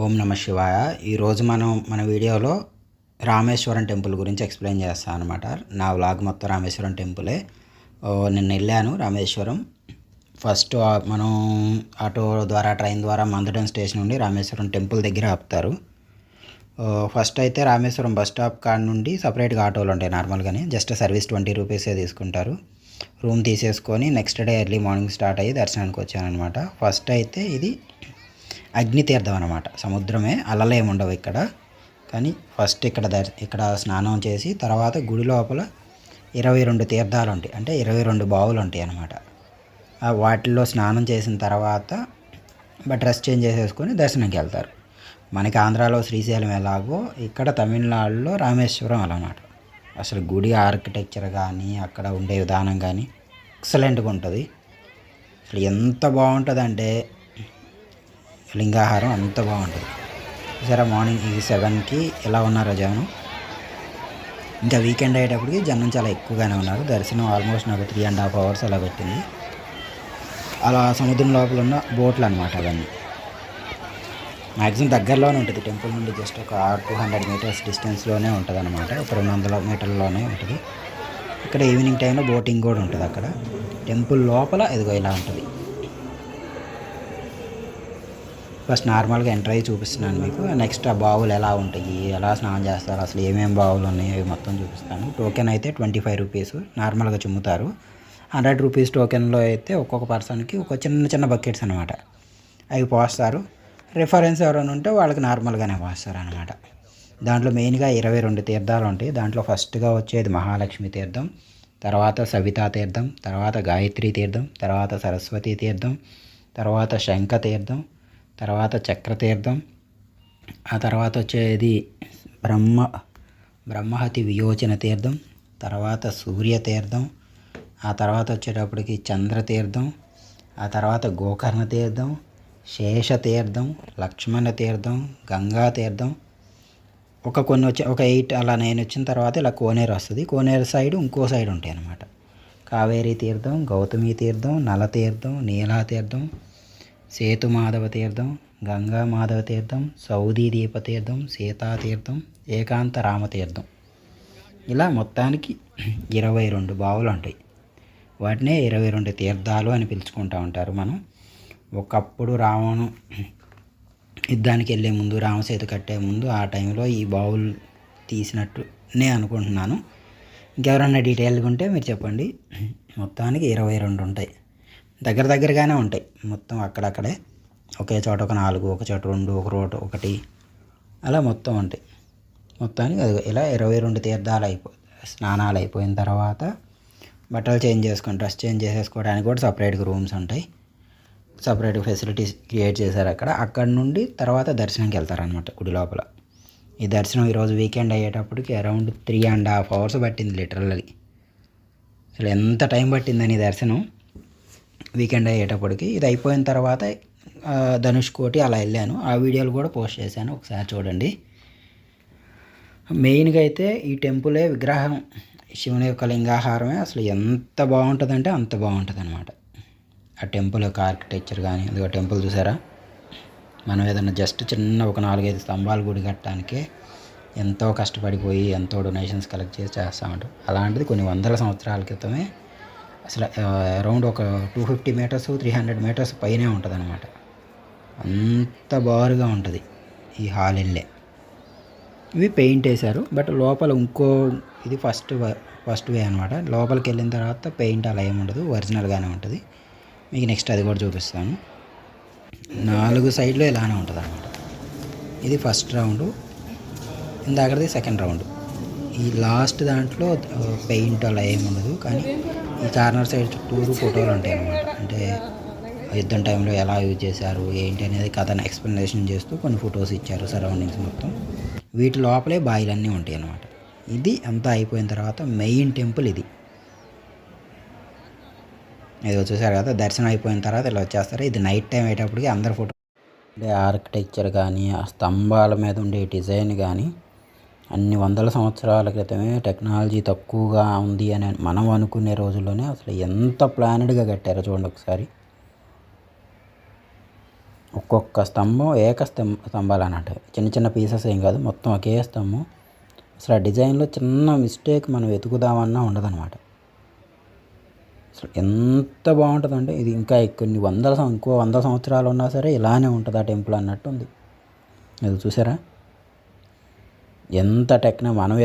ఓం నమ శివాయ. ఈరోజు మనం మన వీడియోలో రామేశ్వరం టెంపుల్ గురించి ఎక్స్ప్లెయిన్ చేస్తాను అనమాట నా వ్లాగ్ మొత్తం రామేశ్వరం టెంపులే. నిన్న వెళ్ళాను రామేశ్వరం. ఫస్ట్ మనం ఆటో ద్వారా ట్రైన్ ద్వారా మందడం స్టేషన్ నుండి రామేశ్వరం టెంపుల్ దగ్గర ఆపుతారు. ఫస్ట్ అయితే రామేశ్వరం బస్ స్టాప్ కాడ నుండి సపరేట్గా ఆటోలు ఉంటాయి నార్మల్గానే. జస్ట్ సర్వీస్ ట్వంటీ రూపీసే తీసుకుంటారు. రూమ్ తీసేసుకొని next day early morning start అయ్యి దర్శనానికి వచ్చాను అనమాట ఫస్ట్ అయితే ఇది అగ్నితీర్థం అనమాట సముద్రమే అలలు ఏమి ఉండవు ఇక్కడ. కానీ ఫస్ట్ ఇక్కడ ఇక్కడ స్నానం చేసి తర్వాత గుడి లోపల ఇరవై రెండు తీర్థాలు ఉంటాయి. అంటే ఇరవై రెండు బావులు ఉంటాయి అనమాట వాటిల్లో స్నానం చేసిన తర్వాత బట్ డ్రెస్ చేంజ్ చేసేసుకొని దర్శనంకి వెళ్తారు. మనకి ఆంధ్రాలో శ్రీశైలం ఎలాగో ఇక్కడ తమిళనాడులో రామేశ్వరం అన్నమాట. అసలు గుడి ఆర్కిటెక్చర్ కానీ అక్కడ ఉండే విధానం కానీ ఎక్సలెంట్గా ఉంటుంది. అసలు ఎంత బాగుంటుందంటే లింగాహారం అంత బాగుంటుంది. సరే మార్నింగ్ ఈ సెవెన్కి ఎలా ఉన్నారో జనం ఇంకా వీకెండ్ అయ్యేటప్పటికి జనం చాలా ఎక్కువగానే ఉన్నారు. దర్శనం ఆల్మోస్ట్ నాకు త్రీ అండ్ హాఫ్ అవర్స్ అలా పెట్టింది. అలా సముద్రం లోపల ఉన్న బోట్లు అనమాట అవన్నీ. మ్యాక్సిమం దగ్గరలోనే ఉంటుంది. టెంపుల్ నుండి జస్ట్ ఒక టూ హండ్రెడ్ మీటర్స్ డిస్టెన్స్లోనే ఉంటుంది అనమాట ఒక రెండు వందల మీటర్లలోనే ఉంటుంది. ఇక్కడ ఈవినింగ్ టైంలో బోటింగ్ కూడా ఉంటుంది అక్కడ టెంపుల్ లోపల ఇదిగో ఇలా ఉంటుంది. ఫస్ట్ నార్మల్గా ఎంటర్ అయ్యి చూపిస్తున్నాను మీకు. నెక్స్ట్ ఆ బావులు ఎలా ఉంటాయి ఎలా స్నానం చేస్తారు అసలు ఏమేమి బావులు ఉన్నాయి అవి మొత్తం చూపిస్తాను. టోకెన్ అయితే ట్వంటీ ఫైవ్ రూపీస్ నార్మల్గా చుమ్ముతారు. హండ్రెడ్ రూపీస్ టోకెన్లో అయితే ఒక్కొక్క పర్సన్కి ఒక చిన్న చిన్న బకెట్స్ అనమాట అవి పోస్తారు. రిఫరెన్స్ ఎవరైనా ఉంటే వాళ్ళకి నార్మల్గానే పోస్తారు అనమాట దాంట్లో మెయిన్గా ఇరవై రెండు తీర్థాలు ఉంటాయి. దాంట్లో ఫస్ట్గా వచ్చేది మహాలక్ష్మి తీర్థం తర్వాత సవితా తీర్థం తర్వాత గాయత్రి తీర్థం తర్వాత సరస్వతి తీర్థం తర్వాత శంఖ తీర్థం తర్వాత చక్రతీర్థం ఆ తర్వాత వచ్చేది బ్రహ్మ బ్రహ్మహతి వియోచన తీర్థం తర్వాత సూర్య తీర్థం ఆ తర్వాత వచ్చేటప్పటికి చంద్రతీర్థం ఆ తర్వాత గోకర్ణ తీర్థం శేష తీర్థం లక్ష్మణ తీర్థం గంగా తీర్థం. ఒక కొన్ని వచ్చి ఒక ఎయిట్ అలా నైన్ వచ్చిన తర్వాత ఇలా కోనేరు వస్తుంది. కోనేరు సైడ్ ఇంకో సైడ్ ఉంటాయి అన్నమాట కావేరీ తీర్థం గౌతమి తీర్థం నల తీర్థం తీర్థం సేతు మాధవ తీర్థం గంగా మాధవ తీర్థం సౌదీ దీపతీర్థం తీర్థం సీతా తీర్థం ఏకాంత రామతీర్థం ఇలా మొత్తానికి ఇరవై రెండు బావులు ఉంటాయి. వాటినే ఇరవై రెండు తీర్థాలు అని పిలుచుకుంటూ ఉంటారు మనం. ఒకప్పుడు రావణు యుద్ధానికి వెళ్ళే ముందు రామసేతు కట్టే ముందు ఆ టైంలో ఈ బావులు తీసినట్టు నేను అనుకుంటున్నాను. ఇంకెవరన్నా డీటెయిల్గా ఉంటే మీరు చెప్పండి. మొత్తానికి ఇరవై రెండు ఉంటాయి. దగ్గర దగ్గరగానే ఉంటాయి. మొత్తం అక్కడక్కడే. ఒకే చోట ఒక నాలుగు ఒక చోట రెండు ఒక రోడ్ ఒకటి. అలా మొత్తం ఉంటాయి. మొత్తానికి అది ఇలా ఇరవై రెండు తీర్థాలు అయిపో స్నానాలు అయిపోయిన తర్వాత బట్టలు చేంజ్ చేసుకొని డ్రెస్ చేంజ్ చేసేసుకోవడానికి కూడా సపరేట్గా రూమ్స్ ఉంటాయి. సపరేట్ ఫెసిలిటీస్ క్రియేట్ చేశారు అక్కడ. అక్కడ నుండి తర్వాత దర్శనంకి వెళ్తారనమాట గుడి లోపల. ఈ దర్శనం ఈరోజు వీకెండ్ అయ్యేటప్పటికి around three and half hours పట్టింది లిటరల్లీ. అసలు ఎంత టైం పట్టిందని ఈ దర్శనం? వీకెండ్ అయ్యేటప్పటికి. ఇది అయిపోయిన తర్వాత ధనుష్ కోటి అలా వెళ్ళాను. ఆ వీడియోలు కూడా పోస్ట్ చేశాను. ఒకసారి చూడండి. మెయిన్గా అయితే ఈ టెంపులే విగ్రహం. శివుని యొక్క లింగాహారమే. అసలు ఎంత బాగుంటుందంటే అంత బాగుంటుంది అనమాట ఆ టెంపుల్ యొక్క ఆర్కిటెక్చర్ కానీ అదిగో టెంపుల్ చూసారా? మనం ఏదైనా జస్ట్ చిన్న ఒక నాలుగైదు స్తంభాలు గుడి కట్టడానికి ఎంతో కష్టపడిపోయి ఎంతో డొనేషన్స్ కలెక్ట్ చేసి చేస్తామంటాం అలాంటిది కొన్ని వందల సంవత్సరాల క్రితమే అసలు అరౌండ్ ఒక two fifty meters three hundred meters పైనే ఉంటుంది అనమాట అంత బారుగా ఉంటుంది ఈ హాల్ ఇల్లే. ఇవి పెయింట్ వేశారు బట్ లోపల ఇంకో ఇది ఫస్ట్ ఫస్ట్ వే అనమాట లోపలికి వెళ్ళిన తర్వాత పెయింట్ అలా ఏమి ఉండదు ఒరిజినల్గానే ఉంటుంది. మీకు నెక్స్ట్ అది కూడా చూపిస్తాను. నాలుగు సైడ్లో ఇలానే ఉంటుంది అనమాట ఇది ఫస్ట్ రౌండ్ ఇందాకది సెకండ్ రౌండ్. ఈ లాస్ట్ దాంట్లో పెయింట్ అలా ఏముండదు ఉండదు. కానీ ఈ కార్నర్ సైడ్ చుట్టూరు ఫోటోలు ఉంటాయి అన్నమాట. అంటే యుద్ధం టైంలో ఎలా యూజ్ చేశారు ఏంటి అనేది కథను ఎక్స్ప్లెనేషన్ చేస్తూ కొన్ని ఫొటోస్ ఇచ్చారు సరౌండింగ్స్ మొత్తం. వీటి లోపలే బాయిలన్నీ ఉంటాయి అన్నమాట. ఇది అంతా అయిపోయిన తర్వాత మెయిన్ టెంపుల్ ఇది. ఇది చూసారు కదా దర్శనం అయిపోయిన తర్వాత ఇలా వచ్చేస్తారు. ఇది నైట్ టైం అయ్యేటప్పటికి అందరు ఫోటో అంటే ఆర్కిటెక్చర్ కానీ ఆ స్తంభాల మీద ఉండే డిజైన్ కానీ అన్ని వందల సంవత్సరాల క్రితమే టెక్నాలజీ తక్కువగా ఉంది అని మనం అనుకునే రోజుల్లోనే అసలు ఎంత ప్లానెడ్గా కట్టారో చూడండి ఒకసారి. ఒక్కొక్క స్తంభం ఏక స్తంభ స్తంభాలు అన్నట్టు చిన్న చిన్న పీసెస్ ఏం కాదు మొత్తం ఒకే స్తంభం. అసలు ఆ డిజైన్లో చిన్న మిస్టేక్ మనం వెతుకుదామన్నా ఉండదన్నమాట. అసలు ఎంత బాగుంటుందంటే ఇది ఇంకా కొన్ని వందల ఇంకో వంద సంవత్సరాలు ఉన్నా సరే ఇలానే ఉంటుంది ఆ టెంపుల్ అన్నట్టు ఉంది. అది చూసారా? ఎంత టెక్న మనం